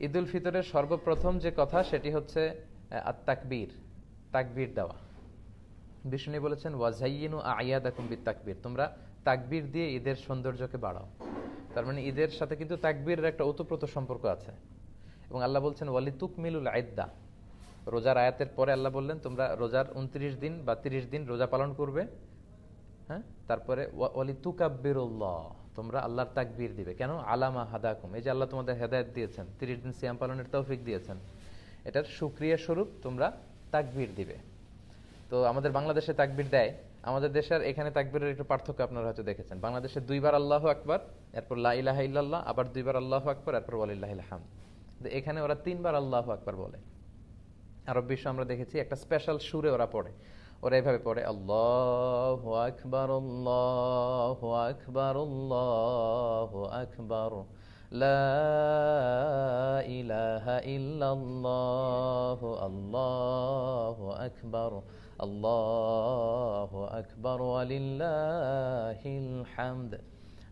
ঈদ উল ফিতরের সর্বপ্রথম যে কথা সেটি হচ্ছে আহ, আত তাকবীর দেওয়া। বিষ্ণু বলেছেন ওয়াজাইনু আয়াদাকুম বিত তাকবীর তোমরা তাকবীর দিয়ে ঈদের সৌন্দর্যকে বাড়াও। তার মানে ঈদের সাথে কিন্তু তাকবীরের একটা ওতপ্রোত সম্পর্ক আছে। এবং আল্লাহ বলছেন ওয়ালি তুকমিলুল আয়দা রোজার আয়াতের পরে আল্লাহ বললেন তোমরা রোজার উনত্রিশ দিন বা তিরিশ দিন রোজা পালন করবে হ্যাঁ? তারপরে ওয়ালি তুকাব্বিরুল্লাহ তোমরা আল্লাহর তাকবীর দিবে। কেন? আলামা হাদাকুম। এই যে আল্লাহ তোমাদের হেদায়েত দিয়েছেন, তিরিশ দিন সিয়াম পালনের তৌফিক দিয়েছেন। এটার সুক্রিয়া স্বরূপ তোমরা তাকবির দিবে। তো আমাদের বাংলাদেশে তাকবির দেয়। আমাদের দেশের এখানে তাকবীরের একটু পার্থক্য আপনারা হয়তো দেখেছেন। বাংলাদেশে দুইবার আল্লাহ আকবর, এরপর লা ইলাহা ইল্লাল্লাহ, আবার দুইবার আল্লাহ আকবার, এরপর ওয়ালিল্লাহিল হামদ কিন্তু এখানে ওরা তিনবার আল্লাহ আকবর বলে। আরব বিশ্ব আমরা দেখেছি, একটা স্পেশাল সুরে ওরা পড়ে। ওরা এভাবে পড়ে, আল্লাহ আকবার আল্লাহ আকবার আল্লাহ আকবার ইলাহা ইল্লাল্লাহ আকবার, আল্লাহু আকবার হামদ।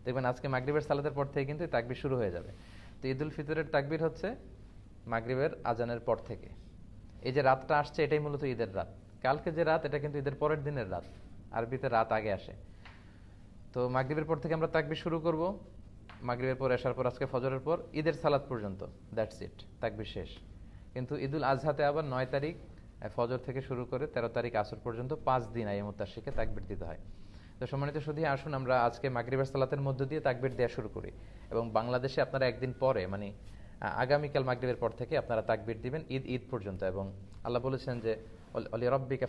দেখবেন আজকে মাগরিবের সালাতের পর থেকে কিন্তু তাকবীর শুরু হয়ে যাবে। তো ঈদুল ফিতরের তাকবীর হচ্ছে মাগরিবের আজানের পর থেকে। এই যে রাতটা আসছে, এটাই মূলত ঈদের রাত। কালকে যে রাত, এটা কিন্তু ঈদের পরের দিনের রাত। আরবিতে রাত আগে আসে। তো মাগরিবের পর থেকে আমরা তাকবির শুরু করব। মাগরিবের পর আসার পর, আজকে ফজরের পর, ঈদের সালাত পর্যন্ত। দ্যাটস ইট তাকবির শেষ। কিন্তু ঈদুল আজহাতে আবার নয় তারিখ ফজর থেকে শুরু করে তেরো তারিখ আসর পর্যন্ত পাঁচ দিন আইমুত্তাশিকে তাকবির দিতে হয়। তো সম্মানিত শুধু আসুন আমরা আজকে মাগরিবের সালাতের মধ্য দিয়ে তাকবির দেওয়া শুরু করি। এবং বাংলাদেশে আপনারা একদিন পরে মানে আগামীকাল মাগরিবের পর থেকে আপনারা তাকবির দিবেন ঈদ ঈদ পর্যন্ত। এবং আল্লাহ বলেছেন যে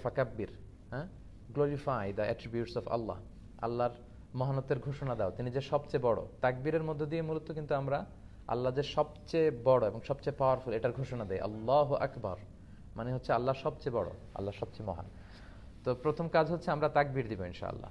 ফাকাব্বির হ্যাঁ glorify the attributes of Allah আল্লাহর মহানতের ঘোষণা দাও। তিনি যে সবচেয়ে বড়। তাকবীরের মধ্য দিয়ে মূলত কিন্তু আমরা আল্লাহ যে সবচেয়ে বড় এবং সবচেয়ে পাওয়ারফুল এটার ঘোষণা দেয় আল্লাহ আকবর। মানে হচ্ছে আল্লাহ সবচেয়ে বড়, আল্লাহ সবচেয়ে মহান। তো প্রথম কাজ হচ্ছে আমরা তাকবীর দিব ইনশাআল্লাহ।